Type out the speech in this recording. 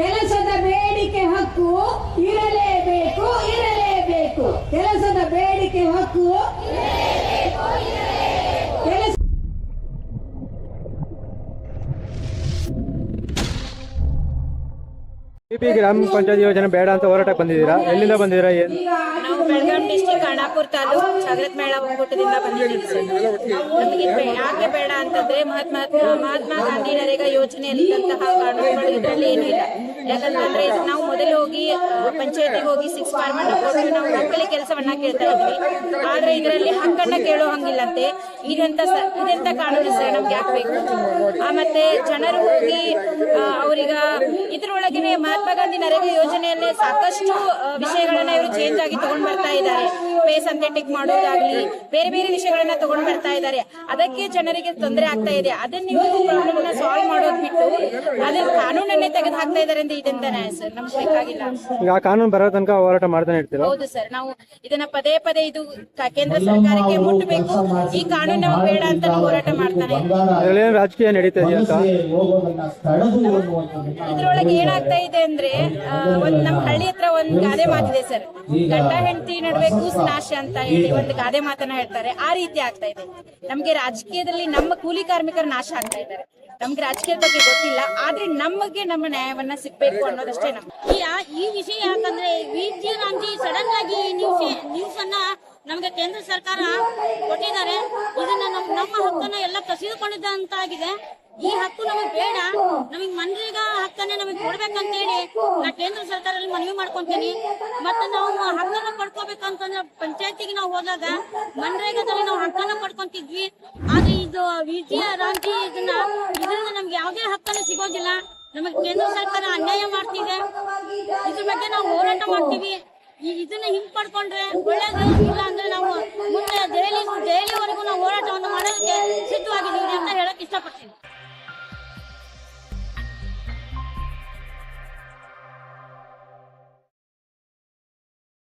ಕೆಲಸ ಈ ಗ್ರಾಮ ಪಂಚಾಯತ್ ಯೋಜನೆ ಬೇಡ ಅಂತ ಹೋರಾಟಕ್ಕೆ ಬಂದಿದ್ದೀರಾ? ಎಲ್ಲಿಂದ ಬಂದಿದ್ದೀರಾ ಏನ್? ನಾವು ಬೆಳಗಾಂ ಡಿಸ್ಟಿಕ್ ಖಾನಾಪುರ ತಾಲೂಕು ಜಾಗೃತ್ ಮೇಳ ಒಕ್ಕೂಟದಿಂದ ಬಂದಿದ್ದೀವಿ ನಮಗೆ ಯಾಕೆ ಬೇಡ ಅಂತಂದ್ರೆ ಮಹಾತ್ಮ ಮಹಾತ್ಮ ಗಾಂಧಿ ನರೇಗಾ ಯೋಜನೆಯಲ್ಲಿದ್ದಂತಹ ಕಾನೂನುಗಳು ಇದರಲ್ಲಿ ಏನೂ ಇಲ್ಲ. ಯಾಕಂತಂದ್ರೆ ಇದು ನಾವು ಮೊದಲು ಹೋಗಿ ಪಂಚಾಯತಿಗೆ ಹೋಗಿ ಸಿಕ್ಸ್ ಫಾರ್ಮ್ ಅನ್ನು ಕೊಟ್ಟು ನಾವು ಒಕ್ಕಲಿ ಕೆಲಸವನ್ನ ಕೇಳ್ತಾ ಇದ್ವಿ. ಆದ್ರೆ ಇದರಲ್ಲಿ ಹಕ್ಕನ್ನ ಕೇಳೋ ಹಂಗಿಲ್ಲಂತೆ. ಇದಂತ ಸ- ಇದೆಂತ ಕಾನೂನು ಸರ್ ನಮ್ಗೆ ಯಾಕೆ ಬೇಕು? ಆ ಮತ್ತೆ ಜನರು ಹೋಗಿ ಆ, ಅವ್ರೀಗ ಇದ್ರೊಳಗೇನೆ ಮಹಾತ್ಮ ಗಾಂಧಿ ನರೇಗಾ ಯೋಜನೆಯಲ್ಲೇ ಸಾಕಷ್ಟು ವಿಷಯಗಳನ್ನ ಇವರು ಚೇಂಜ್ ಆಗಿ ತಗೊಂಡ್ ಬರ್ತಾ ಇದ್ದಾರೆ. ಪೇ ಸಂಥೆಟಿಕ್ ಮಾಡೋದಾಗ್ಲಿ ಬೇರೆ ಬೇರೆ ವಿಷಯಗಳನ್ನ ತಗೊಂಡ್ ಬರ್ತಾ ಇದ್ದಾರೆ. ಅದಕ್ಕೆ ಜನರಿಗೆ ತೊಂದರೆ ಆಗ್ತಾ ಇದೆ. ಅದನ್ನ ನೀವು ಪ್ರಾಬ್ಲಮ್ ಸಾಲ್ವ್ ಮಾಡೋದ್ ಬಿಟ್ಟು ಅದನ್ನ ಕಾನೂನನ್ನೇ ತೆಗೆದು ಹಾಕ್ತಾ ಇದ್ದಾರೆ ಅಂತ ಇದೆಂತ ನ್ಯಾಯ ಸರ್ ನಮ್ಗೆ ಬೇಕಾಗಿಲ್ಲ. ಈಗ ಕಾನೂನು ಬರೋ ತನಕ ಹೋರಾಟ ಮಾಡ್ತಾನೆ ಇರ್ತೀರಾ? ಹೌದು ಸರ್ ನಾವು ಇದನ್ನ ಪದೇ ಪದೇ ಇದು ಕೇಂದ್ರ ಸರ್ಕಾರಕ್ಕೆ ಮುಟ್ಟಬೇಕು ಈ ಕಾನೂನು ನಮ್ಗೆ ಬೇಡ ಅಂತ ನಾವು ಹೋರಾಟ ಮಾಡ್ತಾನೆ ಇದ್ದೀವಿ. ರಾಜಕೀಯ ನಡೀತಾ ಇದೆಯಾ ಅಂತ? ಇದ್ರೊಳಗೆ ಏನಾಗ್ತಾ ಇದೆ ಅಂದ್ರೆ ಆ, ಒಂದ್ ನಮ್ ಹಳ್ಳಿ ಹತ್ರ ಒಂದ್ ಗಾದೆ ಮಾತಿದೆ ಸರ್. ಗಂಡ ಹೆಂಡತಿ ನಡುವೆ ಕೂಸ್ ನಾಶ ಅಂತ ಹೇಳಿ ಒಂದು ಗಾದೆ ಮಾತನ್ನ ಹೇಳ್ತಾರೆ. ಆ ರೀತಿ ಆಗ್ತಾ ಇದೆ. ನಮ್ಗೆ ರಾಜಕೀಯದಲ್ಲಿ ನಮ್ಮ ಕೂಲಿ ಕಾರ್ಮಿಕರು ನಾಶ ಆಗ್ತಾ ಇದ್ದಾರೆ. ನಮ್ಗೆ ರಾಜಕೀಯದ ಬಗ್ಗೆ ಗೊತ್ತಿಲ್ಲ. ಆದ್ರೆ ನಮಗೆ ನಮ್ಮ ನ್ಯಾಯವನ್ನ ಸಿಗ್ಬೇಕು ಅನ್ನೋದಷ್ಟೇ ನಮ್ ಈ ವಿಷಯ ಯಾಕಂದ್ರೆ ರಾಮ್ಜಿ ಸಡನ್ ಆಗಿ ನ್ಯೂಸ್ ನ್ಯೂಸ್ ಅನ್ನ ನಮ್ಗೆ ಕೇಂದ್ರ ಸರ್ಕಾರ ಕೊಟ್ಟಿದ್ದಾರೆ. ಎಲ್ಲ ಕಸಿದುಕೊಂಡಿದ್ದಂತಾಗಿದೆ ಈ ಹಕ್ಕು ನಮಗೆ ಬೇಡ. ನಮಗೆ ಮನ್ರೇಗಾ ಹಕ್ಕನ್ನೇ ನಮಗೆ ಕೊಡ್ಬೇಕಂತೇಳಿ ನಾ ಕೇಂದ್ರ ಸರ್ಕಾರದಲ್ಲಿ ಮನವಿ ಮಾಡ್ಕೊಂತೀನಿ. ಮತ್ತೆ ನಾವು ಹಕ್ಕನ್ನ ಪಡ್ಕೋಬೇಕಂತಂದ್ರೆ ಪಂಚಾಯತಿಗೆ ನಾವು ಹೋದಾಗ ಮನ್ರೇಗಾದಲ್ಲಿ ನಾವು ಹಕ್ಕನ್ನ ಪಡ್ಕೊಂತಿದ್ವಿ. ಆದ್ರೆ ಇದು ವಿಜಯ ರಾಮ್ಜಿ ಇದನ್ನ ಇದರಿಂದ ನಮ್ಗೆ ಯಾವ್ದೇ ಹಕ್ಕನ್ನು ಸಿಗೋದಿಲ್ಲ. ನಮಗ್ ಕೇಂದ್ರ ಸರ್ಕಾರ ಅನ್ಯಾಯ ಮಾಡ್ತಿದೆ. ಇದ್ರ ಬಗ್ಗೆ ನಾವು ಹೋರಾಟ ಮಾಡ್ತೀವಿ. ಇದನ್ನ ಹಿಂಪಡ್ಕೊಂಡ್ರೆ ಒಳ್ಳೇದು ಇಲ್ಲ ಅಂದ್ರೆ ನಾವು ಮುಂದೆ ದೆಹಲಿ